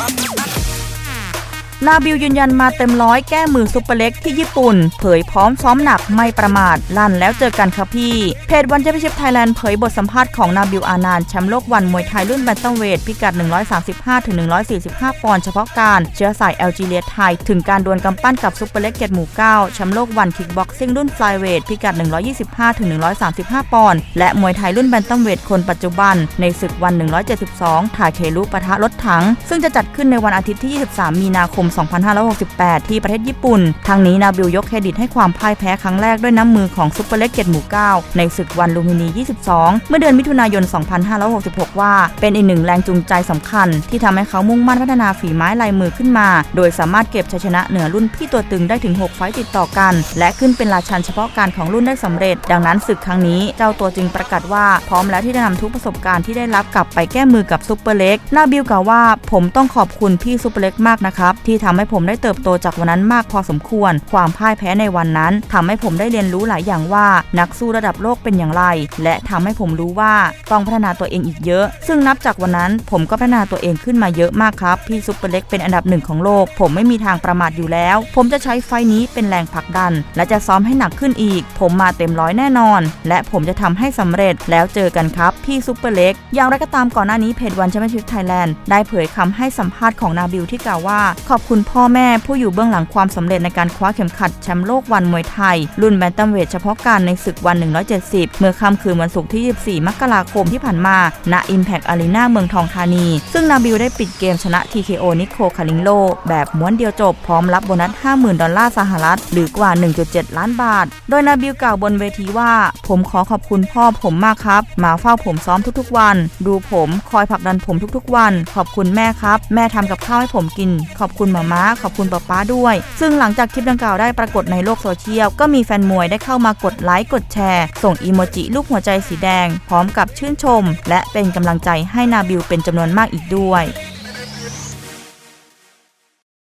I'm, I'm, I'm, นาบิวยืนยันมาเต็มร้อยแก้มือซุปเปอร์เล็กที่ญี่ปุ่น เผยพร้อมซ้อมหนักไม่ประมาท ลั่นแล้วเจอกันครับพี่ เพจวันเจมชิพไทยแลนด์เผยบทสัมภาษณ์ของนาบิวอานานแชมป์โลกวันมวยไทยรุ่นแบนตัมเวทพิกัด 135-145 ปอนด์เฉพาะการเชื้อสายแอลจีเรียไทย ถึงการดวลกำปั้นกับซุปเปอร์เล็กเกตหมู่9แชมป์โลกวันคิกบ็อกซิ่งรุ่นฟลายเวทพิกัด 125-135 ปอนด์และมวยไทยรุ่นแบนตัมเวทคนปัจจุบัน ในศึกวัน 172ถ่ายเคลุปะทะรถถัง ซึ่งจะจัดขึ้นในวันอาทิตย์ที่ 23 มีนาคม2568 ที่ประเทศญี่ปุ่นทางนี้นาบิวยกเครดิตให้ความพ่ายแพ้ครั้งแรกด้วยน้ำมือของซุปเปอร์เล็กเกตหมู่ 9 ในศึกวันลูมินี 22 เมื่อเดือนมิถุนายน 2566 ว่าเป็นอีกหนึ่งแรงจูงใจสำคัญ ที่ทำให้เขามุ่งมั่นพัฒนาฝีไม้ลายมือขึ้นมา โดยสามารถเก็บชัยชนะเหนือรุ่นพี่ตัวตึงได้ถึง 6 ไฟต์ติดต่อกัน และขึ้นเป็นราชันเฉพาะการของรุ่นได้สำเร็จ ดังนั้นศึกครั้งนี้เจ้าตัวจึงประกาศว่าพร้อมแล้วที่จะนำทุกประสบการณ์ที่ได้รับกลับไปแก้มือกับซุปเปอร์เล็กนาบิวกล่าวว่า ผมต้องขอบคุณพี่ซุปเปอร์เล็กมากนะครับที่ทำให้ผมได้เติบโตจากวันนั้นมากพอสมควร ความพ่ายแพ้ในวันนั้นทำให้ผมได้เรียนรู้หลายอย่างว่า นักสู้ระดับโลกเป็นอย่างไร และทำให้ผมรู้ว่าต้องพัฒนาตัวเองอีกเยอะ ซึ่งนับจากวันนั้นผมก็พัฒนาตัวเองขึ้นมาเยอะมากครับ พี่ซุปเปอร์เล็กเป็นอันดับหนึ่งของโลก ผมไม่มีทางประมาทอยู่แล้ว ผมจะใช้ไฟนี้เป็นแรงผลักดัน และจะซ้อมให้หนักขึ้นอีก ผมมาเต็มร้อยแน่นอน และผมจะทำให้สำเร็จแล้วเจอกันครับพี่ซุปเปอร์เล็กอย่างไรก็ตามก่อนหน้านี้เพจวันแชมเปี้ยนชิพไทยแลนด์ได้เผยคำให้สัมภาษณ์ของนาบิวที่กล่าวว่าขอบคุณพ่อแม่ผู้อยู่เบื้องหลังความสำเร็จในการคว้าเข็มขัดแชมป์โลกวันมวยไทย รุ่นแบนตัมเวทเฉพาะการในศึกวัน 170 เมื่อค่ำคืนวันศุกร์ที่ 24 มกราคมที่ผ่านมา ณ Impact Arena เมืองทองธานี ซึ่งนาบิวได้ปิดเกมชนะ TKO นิโคคาลิงโล แบบม้วนเดียวจบ พร้อมรับโบนัส 50,000 ดอลลาร์สหรัฐ หรือกว่า 1.7 ล้านบาท โดยนาบิวกล่าวบนเวทีว่า ผมขอขอบคุณพ่อผมมากครับ มาเฝ้าผมซ้อมทุกๆ วัน ดูผม คอยผลักดันผมทุกๆ วัน ขอบคุณแม่ครับ แม่ทำกับข้าวให้ผมกิน ขอบคุณมาม้าขอบคุณป๊าป้าด้วย ซึ่งหลังจากคลิปดังกล่าวได้ปรากฏในโลกโซเชียล ก็มีแฟนมวยได้เข้ามากดไลค์กดแชร์ ส่งอีโมจิลูกหัวใจสีแดง พร้อมกับชื่นชม และเป็นกำลังใจให้นาบิวเป็นจำนวนมากอีกด้วย